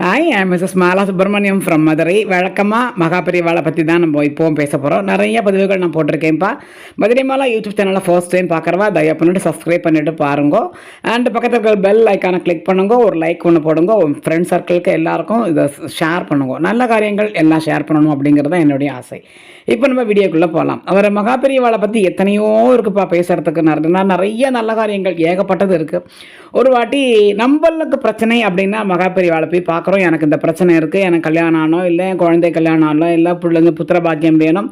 Hi I Mrs Mala Subramaniam from Madurai வழக்கமாக மகாபெரிவாளை பற்றி தான் நம்ம இப்போவும் பேச போகிறோம் நிறைய பதிவுகள் நான் போட்டிருக்கேன்ப்பா. மதுரை மாலா யூடியூப் சேனலில் ஃபர்ஸ்ட் டைம் பார்க்குறவா தயவு பண்ணிட்டு சப்ஸ்கிரைப் பண்ணிட்டு பாருங்க. அண்ட் பக்கத்தில் இருக்கிற பெல் ஐக்கானை கிளிக் பண்ணுங்க. ஒரு லைக் ஒன்று போடுங்க. உங்கள் ஃப்ரெண்ட் சர்க்கிளுக்கு எல்லாருக்கும் இதை ஷேர் பண்ணுங்க. நல்ல காரியங்கள் எல்லாம் ஷேர் பண்ணணும் அப்படிங்கிறது தான் என்னுடைய ஆசை. இப்போ நம்ம வீடியோக்குள்ளே போகலாம் அவர் மகாபெரிவாளை பற்றி எத்தனையோ இருக்குப்பா பேசுகிறதுக்கு நிறைய நிறைய நல்ல காரியங்கள் ஏகப்பட்டது இருக்குது ஒரு வாட்டி நம்மளுக்கு பிரச்சனை அப்படின்னா மகாபெரிவாளை போய் பார்க்குறோம். எனக்கு இந்த பிரச்சனை இருக்குது எனக்கு கல்யாணம் ஆனோ இல்லை என் குழந்தை கல்யாணம் ஆனோ இல்லை பிள்ளைங்க புத்திர பாக்கியம் வேணும்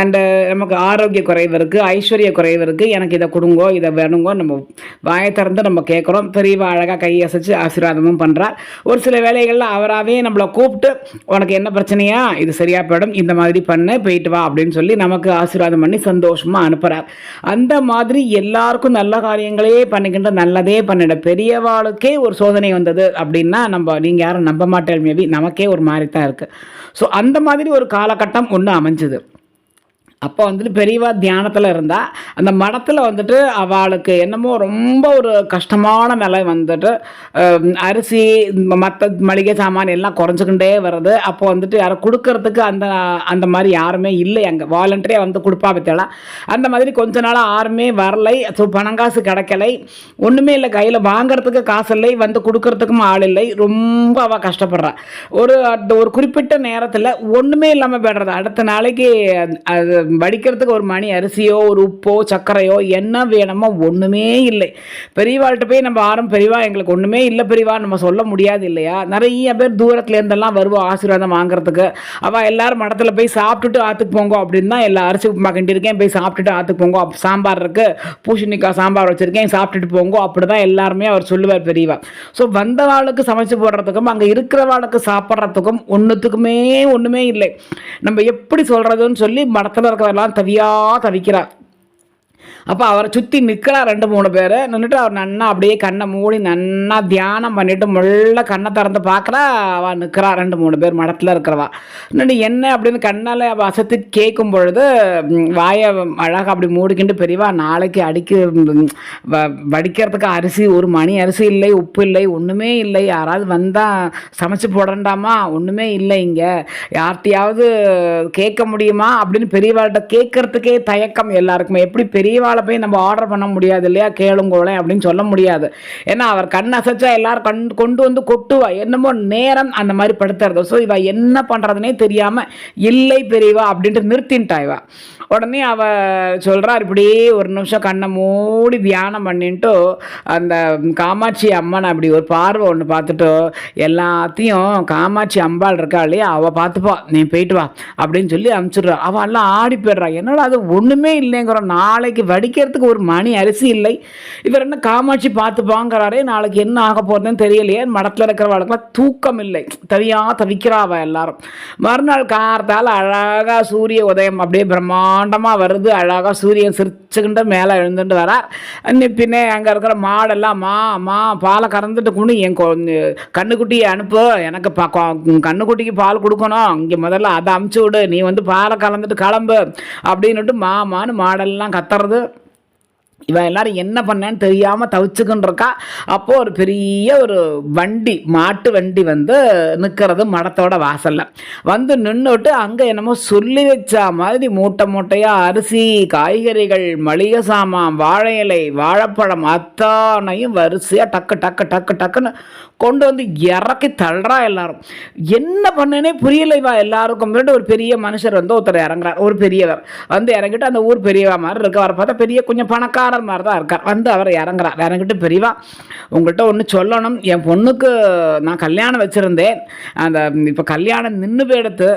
அண்டு uh, நமக்கு ஆரோக்கிய குறைவு இருக்குது ஐஸ்வர்ய குறைவு இருக்குது எனக்கு இதை கொடுங்கோ இதை வேணுங்கோ நம்ம வாயை திறந்து நம்ம கேட்குறோம். பெரியவா அழகாக கை அசைச்சு ஆசீர்வாதமும் பண்ணுறார் ஒரு சில வேலைகளில் அவராகவே நம்மளை கூப்பிட்டு உனக்கு என்ன பிரச்சனையா? இது சரியாக போயிடும். இந்த மாதிரி பண்ணு போயிட்டு வா அப்படின்னு சொல்லி நமக்கு ஆசீர்வாதம் பண்ணி சந்தோஷமாக அனுப்புகிறார் அந்த மாதிரி எல்லாருக்கும் நல்ல காரியங்களே பண்ணிக்கின்ற நல்லதே பண்ணிட பெரியவாளுக்கே ஒரு சோதனை வந்தது அப்படின்னா நம்ம நீங்கள் யாரும் நம்ப மாட்டேன் மேபி நமக்கே ஒரு மாதிரி தான் இருக்குது ஸோ அந்த மாதிரி ஒரு காலகட்டம் ஒன்று அமைஞ்சுது. அப்போ வந்துட்டு பெரியவா தியானத்தில் இருந்தா அந்த மடத்தில் வந்துட்டு அவளுக்கு என்னமோ ரொம்ப ஒரு கஷ்டமான நிலை வந்துட்டு அரிசி மற்ற மளிகை சாமான் எல்லாம் குறைஞ்சிக்கிட்டே வருது அப்போ வந்துட்டு யாரும் கொடுக்கறதுக்கு அந்த அந்த மாதிரி யாருமே இல்லை. அங்கே வாலண்டரியாக வந்து கொடுப்பா பற்றியெல்லாம் அந்த மாதிரி கொஞ்ச நாளாக யாருமே வரலை. ஸோ பணங்காசு கிடைக்கலை. ஒன்றுமே இல்லை. கையில் வாங்குறதுக்கு காசு இல்லை. வந்து கொடுக்கறதுக்கும் ஆள் இல்லை. ரொம்ப அவள் கஷ்டப்படுறா. ஒரு அந்த ஒரு குறிப்பிட்ட நேரத்தில் ஒன்றுமே இல்லாமல் போய்டுறது. அடுத்த நாளைக்கு அது வடிக்கிறதுக்கு ஒரு மணி அரிசியோ ஒரு உப்போ சர்க்கரையோ என்ன வேணுமோ ஒன்றுமே இல்லை. பெரியவாள்கிட்ட போய் நம்ம ஆரம் பெரியவா எங்களுக்கு ஒன்றுமே இல்லை பெரியவா நம்ம சொல்ல முடியாது இல்லையா? நிறைய பேர் தூரத்துலேருந்தெல்லாம் வருவோம் ஆசீர்வாதம் வாங்குறதுக்கு. அவள் எல்லாரும் மடத்தில் போய் சாப்பிட்டுட்டு ஆற்றுக்கு போங்க அப்படின்னு தான் எல்லா அரிசி உப்புமா கிண்டிருக்கேன் போய் சாப்பிட்டுட்டு ஆற்றுக்கு போங்க. சாம்பார் இருக்கு. பூசணிக்காய் சாம்பார் வச்சுருக்கேன். சாப்பிட்டுட்டு போங்க. அப்படி தான் எல்லாருமே அவர் சொல்லுவார் பெரியவா. ஸோ வந்தவாளுக்கு சமைச்சு போடுறதுக்கும் அங்கே இருக்கிறவாளுக்கு சாப்பிட்றதுக்கும் ஒன்றுத்துக்குமே ஒன்றுமே இல்லை. நம்ம எப்படி சொல்கிறதுன்னு சொல்லி மடத்தில் இருக்க எல்லாம் தவியா தவிக்கிறார். அப்போ அவரை சுற்றி நிற்கலாம் ரெண்டு மூணு பேர். நின்றுட்டு அவர் நன்னா அப்படியே கண்ணை மூடி நன்னா தியானம் பண்ணிவிட்டு முள்ள கண்ணை திறந்து பார்க்குறா அவள் நிற்கிறா ரெண்டு மூணு பேர் மடத்தில் இருக்கிறவா. நின்று என்ன அப்படின்னு கண்ணால் அவள் அசத்து கேட்கும் பொழுது வாயை அழகாக அப்படி மூடிக்கிட்டு பெரியவா நாளைக்கு அடிக்க வ- வடிக்கிறதுக்கு அரிசி ஒரு மணி அரிசி இல்லை உப்பு இல்லை ஒன்றுமே இல்லை. யாராவது வந்தால் சமைச்சு போடண்டாமா? ஒன்றுமே இல்லை இங்கே. யார்கிட்டையாவது கேட்க முடியுமா? அப்படின்னு பெரியவாள்கிட்ட கேட்கறதுக்கே தயக்கம் எல்லாருக்குமே. எப்படி பெரிய ஜீவாவில் போய் நம்ம ஆர்டர் பண்ண முடியாது இல்லையா? கேளுங்கோளேன் அப்படின்னு சொல்ல முடியாது. ஏன்னா அவர் கண் அசைச்சா எல்லாரும் கண் கொண்டு வந்து கொட்டுவா. என்னமோ நேரம் அந்த மாதிரி படுத்துறது. ஸோ இவ என்ன பண்ணுறதுனே தெரியாமல் இல்லை பெரியவா அப்படின்ட்டு நிறுத்தின்ட்டா இவா. உடனே அவ சொல்கிறார் இப்படி ஒரு நிமிஷம் கண்ணை மூடி தியானம் பண்ணிட்டு அந்த காமாட்சி அம்மனை அப்படி ஒரு பார்வை ஒன்று பார்த்துட்டு எல்லாத்தையும் காமாட்சி அம்பாள் இருக்கா இல்லையா? அவள் பார்த்துப்பா நீ போயிட்டு வா அப்படின்னு சொல்லி அனுப்பிச்சிடுறா. அவள் எல்லாம் ஆடி போயிடுறா. என்னடா அது? ஒன்றுமே இல்லைங்கிறோம் நாளைக்கு வடிக்கிறதுக்கு ஒரு மணி அரிசி இல்லை. இவர் என்ன காமாட்சி பார்த்துப்பாங்கிறாரே நாளைக்கு என்ன ஆக போகிறதுன்னு தெரியலையே. மடத்தில் இருக்கிறவளுக்குலாம் தூக்கம் இல்லை. தவியாக தவிக்கிறாவா எல்லாரும். மறுநாள் காரத்தால் அழகாக சூரிய உதயம் அப்படியே பிரம்மாண்டமாக வருது. அழகாக சூரியன் சிரிச்சுக்கிட்டு மேலே எழுந்துட்டு வரார். பின்னே அங்கே இருக்கிற மாடெல்லாம் மா மா பாலை கறந்துட்டு குனி என் கொஞ்சம் கண்ணுக்குட்டியை அனுப்பு. எனக்கு பா கண்ணுக்குட்டிக்கு பால் கொடுக்கணும். இங்கே முதல்ல அதை அமுச்சு விடு. நீ வந்து பாலை கலந்துட்டு கிளம்பு. அப்படின்னுட்டு மாமான்னு மாடெல்லாம் கத்துறது പറയുന്നത് இவன் எல்லாரும் என்ன பண்ணேன்னு தெரியாமல் தவிச்சுக்கின்னு இருக்கா? அப்போது ஒரு பெரிய ஒரு வண்டி மாட்டு வண்டி வந்து நிற்கிறது மடத்தோட வாசலில். வந்து நின்றுட்டு அங்கே என்னமோ சொல்லி வச்ச மாதிரி மூட்டை மூட்டையாக அரிசி காய்கறிகள் மளிகை சாமான் வாழை இலை வாழைப்பழம் அத்தானையும் வரிசையாக டக்கு டக்கு டக்கு டக்குன்னு கொண்டு வந்து இறக்கி தள்ளுறா எல்லாரும். என்ன பண்ணனே புரியல இவா எல்லாருக்கும். ஒரு பெரிய மனுஷர் வந்து ஒருத்தர் இறங்குறார். ஒரு பெரியவர். வந்து இறங்கிட்டு அந்த ஊர் பெரியவா மாதிரி இருக்கு. அவரை பார்த்தா பெரிய கொஞ்சம் பணக்காரர் மாதிரி தான் இருக்கார். வந்து அவர் இறங்குறார். இறங்கிட்டு பெரியவா உங்கள்கிட்ட ஒன்று சொல்லணும். என் பொண்ணுக்கு நான் கல்யாணம் வச்சுருந்தேன். அந்த இப்போ கல்யாணம் நின்று போயிடுத்து.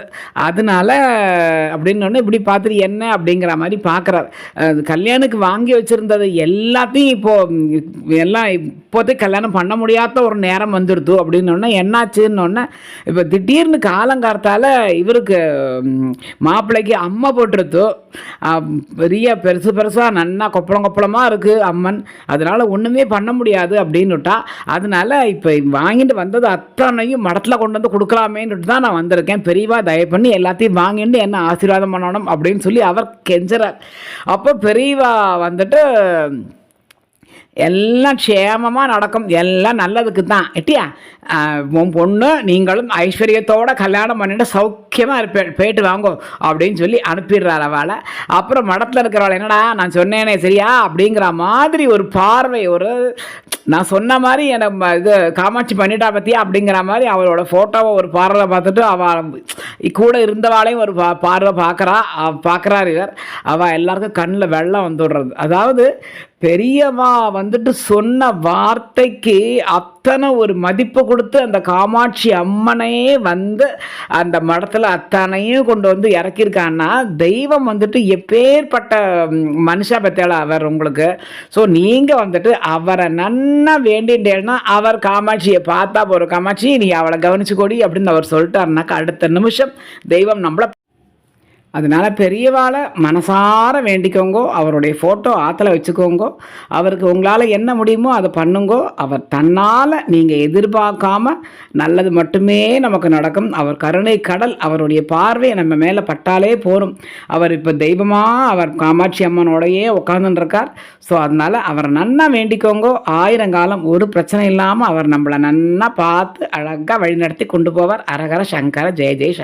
அதனால அப்படின்னு இப்படி பார்த்துட்டு என்ன அப்படிங்கிற மாதிரி பார்க்குறார். கல்யாணுக்கு வாங்கி வச்சுருந்தது எல்லாத்தையும் இப்போ எல்லாம் இப்போதைக்கு கல்யாணம் பண்ண முடியாத ஒரு நேரம் வந்துடுது அப்படின்னு என்னாச்சுன்னு இப்போ திடீர்னு காலங்கார்த்தால இவருக்கு மாப்பிள்ளைக்கு அம்மா போட்டுருத்து பெரிய பெருசு பெருசாக நன்னா கொப்பளம் கொப்பளமாக இருக்குது அம்மன். அதனால் ஒன்றுமே பண்ண முடியாது அப்படின்னுட்டா. அதனால இப்போ வாங்கிட்டு வந்தது அத்தனையும் மடத்தில் கொண்டு வந்து கொடுக்கலாமேன்னுட்டு தான் நான் வந்திருக்கேன். பெரியவா தயவு பண்ணி எல்லாத்தையும் வாங்கிட்டு என்ன ஆசீர்வாதம் பண்ணணும் அப்படின்னு சொல்லி அவர் கெஞ்சுறார். அப்போ பெரியவா வந்துட்டு எல்லாம் க்ஷேமமாக நடக்கும். எல்லாம் நல்லதுக்கு தான் எட்டியா உன் பொண்ணு நீங்களும் ஐஸ்வர்யத்தோடு கல்யாணம் பண்ணிட்டு சௌக்கியமாக இருப்பே போயிட்டு வாங்கோ அப்படின்னு சொல்லி அனுப்பிடுறாள் அவளை. அப்புறம் மடத்தில் இருக்கிறவள் என்னடா நான் சொன்னேனே சரியா? அப்படிங்கிற மாதிரி ஒரு பார்வை ஒரு நான் சொன்ன மாதிரி எனக்கு ம- இது காமாட்சி பண்ணிட்டா பற்றியா அப்படிங்கிற மாதிரி அவளோட ஃபோட்டோவை ஒரு பார்வை பார்த்துட்டு அவள் கூட இருந்தவாளையும் ஒரு பா பார்வை பார்க்குறா பார்க்குறாரு இவர். அவள் எல்லாருக்கும் கண்ணில் வெள்ளம் வந்துடுறது. அதாவது பெரியவா வந்துட்டு சொன்ன வார்த்தைக்கு அத்தனை ஒரு மதிப்பு கொடுத்து அந்த காமாட்சி அம்மனையே வந்து அந்த மடத்தில் அத்தனையும் கொண்டு வந்து இறக்கியிருக்கான்னா தெய்வம் வந்துட்டு எப்பேற்பட்ட மனுஷா பத்தியால அவர் உங்களுக்கு? ஸோ நீங்கள் வந்துட்டு அவரை நன்னா வேண்டின்றேன்னா அவர் காமாட்சியை பார்த்தா போகிற காமாட்சி நீ அவளை கவனிச்சுக்கோடி அப்படின்னு அவர் சொல்லிட்டாருனாக்கா அடுத்த நிமிஷம் தெய்வம் நம்மளை அதனால பெரியவாளை மனசார வேண்டிக்கோங்கோ அவருடைய ஃபோட்டோ ஆற்றுல வச்சுக்கோங்கோ அவருக்கு உங்களால் என்ன முடியுமோ அதை பண்ணுங்கோ அவர் தன்னால் நீங்கள் எதிர்பார்க்காம நல்லது மட்டுமே நமக்கு நடக்கும். அவர் கருணை கடல் அவருடைய பார்வை நம்ம மேலே பட்டாலே போரும். அவர் இப்போ தெய்வமாக அவர் காமாட்சி அம்மனோடையே உட்காந்துருக்கார் ஸோ அதனால் அவரை நன்னா வேண்டிக்கோங்கோ. ஆயிரங்காலம் ஒரு பிரச்சனை இல்லாமல் அவர் நம்மளை நன்னா பார்த்து அழகாக வழிநடத்தி கொண்டு போவார். அரகர சங்கர ஜெய ஜெய்